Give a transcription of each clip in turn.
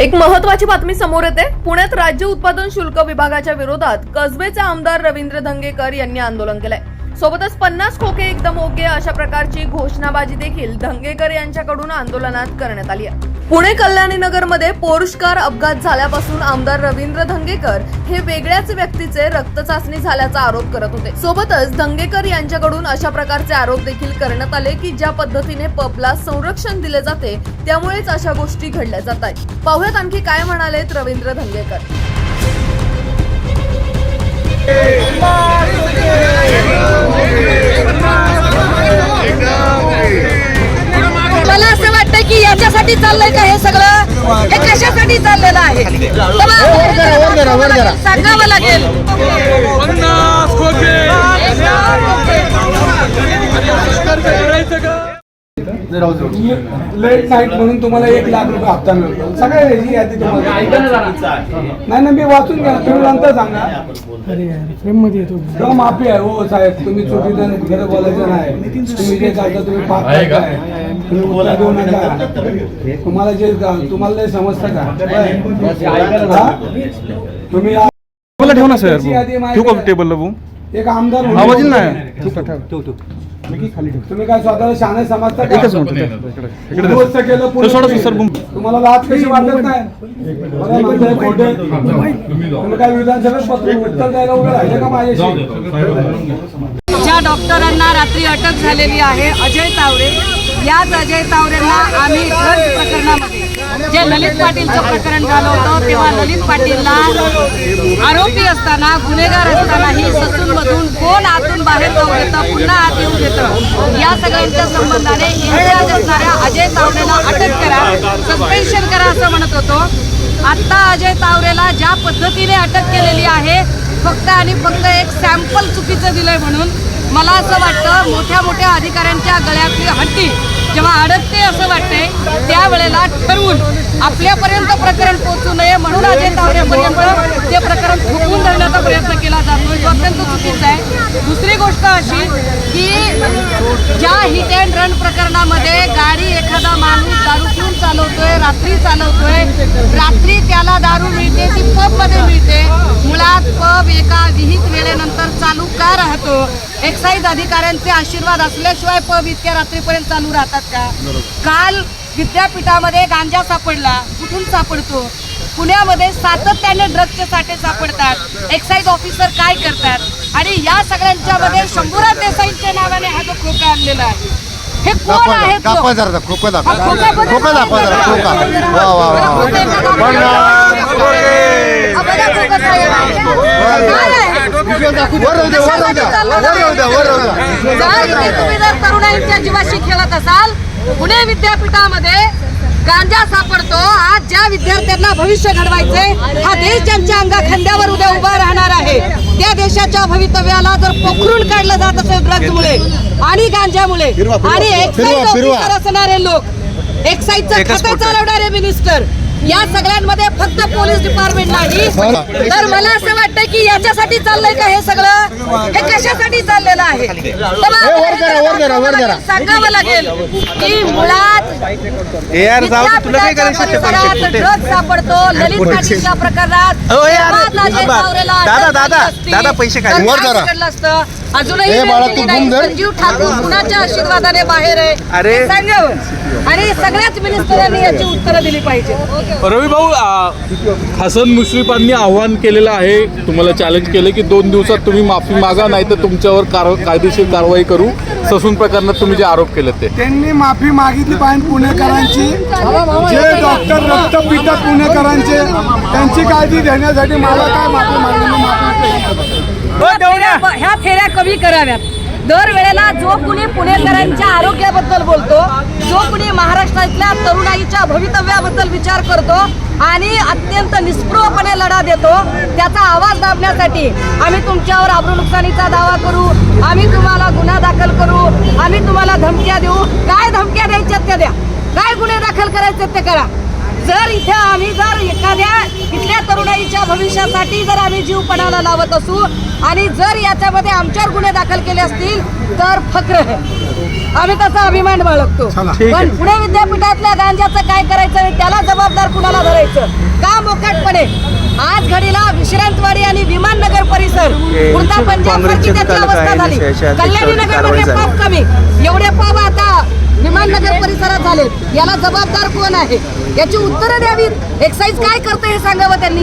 एक महत्वाची बातमी समोर येते. पुण्यात राज्य उत्पादन शुल्क विभागाच्या विरोधात कसबेचे आमदार रवींद्र धंगेकर यांनी आंदोलन केलंय. सोबतच पन्नास खोके एकदम ओके अशा प्रकारची घोषणाबाजी देखील धंगेकर यांच्याकडून आंदोलनात करण्यात आली आहे. पुणे कल्याणी नगरमध्ये अपघात झाल्यापासून आमदार रवींद्र धंगेकर हे वेगळ्याच व्यक्तीचे रक्त चाचणी झाल्याचा आरोप करत होते. सोबतच धंगेकर यांच्याकडून अशा प्रकारचे आरोप देखील करण्यात आले की ज्या पद्धतीने पबला संरक्षण दिले जाते त्यामुळेच अशा गोष्टी घडल्या जात आहेत. पाहुयात आणखी काय म्हणालेत रवींद्र धंगेकर. कशासाठी चाललेलं आहे. सांगावं लागेल. लेट नाईट म्हणून तुम्हाला एक लाख रुपये हप्ता मिळतो. सगळ्या याची यादी तुम्हाला. नाही ना मी वाचून घ्या. तुम्ही नंतर सांगा. माफी आहे. हो साहेब तुम्ही चुकीचं खरं बोलायचं नाही. तुम्ही जे चालता तुम्ही तुम्हाला जे तुम्हाला नाही समजतं का? हा? तुम्ही ठेव ना सर ठेवू का भाऊ. एक आमदार आवाज नाही तुम्ही काय स्वतःला शाणे समजता का? एकच मिनिट इकडे इकडे. गोष्ट केलं सर, पुढे- सोडा सर, बुम. तुम्हाला लाच कशी वाटत नाही मला म्हणताय खोटे तुम्ही काय विधानसभेत पत्र उत्तर द्यायला उभे राहिले का माझ्याशी ज्या डॉक्टरांना रात्री अटक झालेली आहे अजय तावरे याच अजय तावरेंना आम्ही प्रकरणामध्ये जे ललित पाटीलचं प्रकरण झालं होतं तेव्हा ललित पाटीलला आरोपी असताना गुन्हेगार असतानाही ससूनमधून कोण आतून बाहेर जाऊ देतं पुन्हा आत येऊ देतं या सगळ्यांच्या संबंधाने इंचार्ज असणाऱ्या अजय तावरेला अटक करा सस्पेन्शन करा असं म्हणत होतो. आत्ता अजय तावरेला ज्या पद्धतीने अटक केलेली आहे फक्त आणि फक्त एक सॅम्पल चुकीचं दिलंय म्हणून मला असं वाटतं मोठ्या मोठ्या अधिकाऱ्यांच्या गळ्यातली हट्टी जेव्हा अडकते असं वाटतंय त्यावेळेला ठरवून आपल्यापर्यंत प्रकरण पोहोचू नये म्हणून अजय तावरेपर्यंत ते प्रकरण थुकवून धरण्याचा प्रयत्न केला जातो तो अत्यंत चुकीचा आहे. दुसरी गोष्ट अशी की ज्या हिट अँड रन प्रकरणामध्ये गाडी एखादा माणूस दारू पिऊन चालवतोय रात्री चालवतोय रात्री त्याला दारू मिळते ती पबमध्ये मिळते मुळात पब एका विहित वेळेनंतर चालू का राहतो एक्साईज अधिकाऱ्यांचे आशीर्वाद असल्याशिवाय पब इतक्या रात्रीपर्यंत चालू राहतात का? काल विद्यापीठामध्ये गांजा सापडला. कुठून सापडतो? पुण्यामध्ये सातत्याने ड्रग्जचे साठे सापडतात. एक्साईज ऑफिसर काय करतात? आणि या सगळ्यांच्या मध्ये शंभूराज देसाईंच्या नावाने हा जो खोका आणलेला आहे हे कोण खोकं हा, खोका हा, तुम्ही जर तरुणाईच्या जीवाशी खेळत असाल पुणे विद्यापीठामध्ये गांजा सापडतो. आज ज्या विद्यार्थ्यांना भविष्य घडवायचंय हा देश ज्यांच्या अंगा खांद्यावर उद्या उभा राहणार आहे त्या देशाच्या भवितव्याला जर पोखरून काढलं जात असेल ड्रग्जमुळे आणि गांजामुळे आणि एक्साईज असणारे लोक एक्साईजचं खातं चालवणारे मिनिस्टर या सगळ्यांमध्ये फक्त पोलीस डिपार्टमेंट नाही तर मला असं वाटतं की याच्यासाठी चाललंय का हे सगळं हे कशासाठी चाललेलं आहे तर ए, वर करा, वर करा, वर करा. सांगावं लागेल की मुळात यार जाऊ दे, तुला काय करायचं ते विद्यापीठाच्या पैसे कुठे? ड्रग्ज सापडतो ललित प्रकरणात बाबा, दादा, दादा. दादा, पैसे काय? वर अजूनही ए, बाळा, तू नाही. घुम धर. संजीव ठाकूर कुणाच्या आशीर्वादाने बाहेर आहे? अरे. हे सांगावं आणि सगळ्याच मिनिस्टरांनी याची उत्तरं दिली पाहिजे. रवी भाऊ आ, हसन मुश्रीफांनी आव्हान केलेलं आहे. तुम्हाला चॅलेंज केलं की दोन दिवसात तुम्ही माफी मागा नाही तर तुमच्यावर कार कायदेशीर कारवाई करू. ससून प्रकरणात तुम्ही जे आरोप केले ते. त्यांनी माफी मागितली पाहिजे पुणेकरांची. जे डॉक्टर रक्त पितात पुणेकरांचे त्यांची काळजी घेण्यासाठी मला काय ह्या फेऱ्या कमी कराव्यात. दरवेळेला जो कुणी पुणेकरांच्या आरोग्याबद्दल बोलतो जो कुणी महाराष्ट्रातल्या तरुणाईच्या भवितव्याबद्दल विचार करतो आणि अत्यंत निस्पृहपणे लढा देतो त्याचा आवाज दाबण्यासाठी आम्ही तुमच्यावर आब्रू नुकसानीचा दावा करू आम्ही तुम्हाला गुन्हा दाखल करू आम्ही तुम्हाला धमक्या देऊ. काय धमक्या द्यायच्यात त्या द्या? काय गुन्हे दाखल करायचे ते करा. जर इथे आम्ही जर एखाद्या इथल्या तरुणाईच्या भविष्यासाठी जर आम्ही जीव पणाला लावत असू आणि जर याच्यामध्ये आमच्यावर गुन्हे दाखल केले असतील तर फक्र आहे. आम्ही त्याचा अभिमान बाळगतो. पण पुणे विद्यापीठातल्या गांजाचं काय करायचं आणि त्याला जबाबदार कुणाला धरायचं? का मोकाटपणे? आज घडीला विश्रांतवाडी आणि विमाननगर परिसर पुरता पंजाब सारखी त्याची अवस्था झाली. कल्याणी नगरमध्ये पाप कमी. एवढे पाप आता विमाननगर परिसरात झाले याला जबाबदार कोण आहे? याची उत्तरं द्यावीत. एक्साईज काय करते हे सांगावं त्यांनी?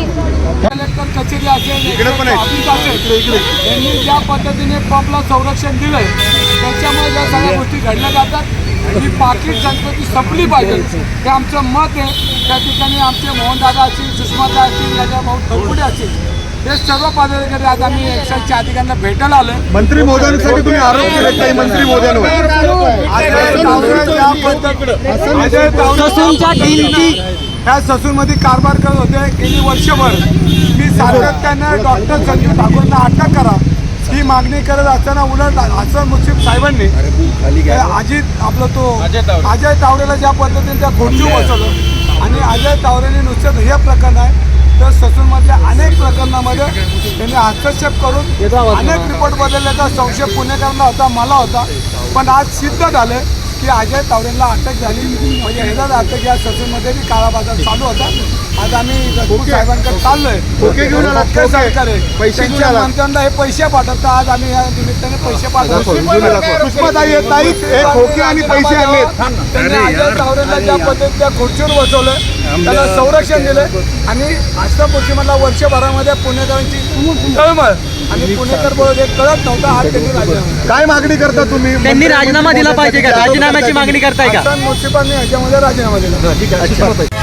कलेक्टर कचेरी असेल इकडे पण आहे. ऑफिस असेल यांनी ज्या पद्धतीने पबला संरक्षण दिलंय त्याच्यामुळे ज्या सगळ्या गोष्टी घडल्या जातात. ही पाकिट संस्कृती संपली पाहिजे. हे आमचं मत आहे. त्या ठिकाणी आमचे मोहनदादा असतील सुषमादा असतील राजा भाऊ तळपुडे असतील हे सर्व पदाधिकारी आज आम्ही एक्साईजच्या अधिकाऱ्यांना भेटायला आलोय. मंत्री मोदयांसाठी तुम्ही आरोप केले काही मंत्री मोदयांवर ह्या ससूनमध्ये कारभार करत होते गेली वर्षभर. मी सातत्यानं डॉक्टर संजीव ठाकूरना अटक करा ही मागणी करत असताना उलट हसन मुश्रीफ साहेबांनी हे अजित आपलं तो अजय तावरेला ज्या पद्धतीने त्या खोटू बसवलं आणि अजय तावरेने नुसतं हे प्रकरण आहे तर ससूनमधल्या अनेक प्रकरणामध्ये त्यांनी हस्तक्षेप करून अनेक रिपोर्ट बदलल्याचा संशय पुणेकरांना होता मला होता. पण आज सिद्ध झालं. की अजय तावरेला अटक झाली. म्हणजे ह्याचाच अर्थ की या ससूनमध्ये बी काळा बाजार चालू होता. आज आम्ही साहेबांकडे चाललोय. खोके घेऊन आलात, खोके खोके. सरकार आहे. पैसे घेऊन त्यांच्या आलात. मंत्र्यांना हे पैसे पाठवतात आज आम्ही या निमित्ताने पैसे पाठवतो. सुषमाताई आहेत, ताई, खोके आणि पैसे आणलेत. त्यांनी अजय तावरेला ज्या पद्धतीच्या खुर्चीवर बसवलं त्याला संरक्षण दिलं आणि हस्तपुष्टीमधला वर्षभरामध्ये पुणेकरांची तळमळ. आणि पुणेकर हे कळत नव्हता आज त्यांनी राजीनामा काय मागणी करता तुम्ही? त्यांनी राजीनामा दिला पाहिजे का? राजीनाम्याची मागणी करताय का? हसन मुश्रीफांनी ह्याच्यामध्ये राजीनामा दिला.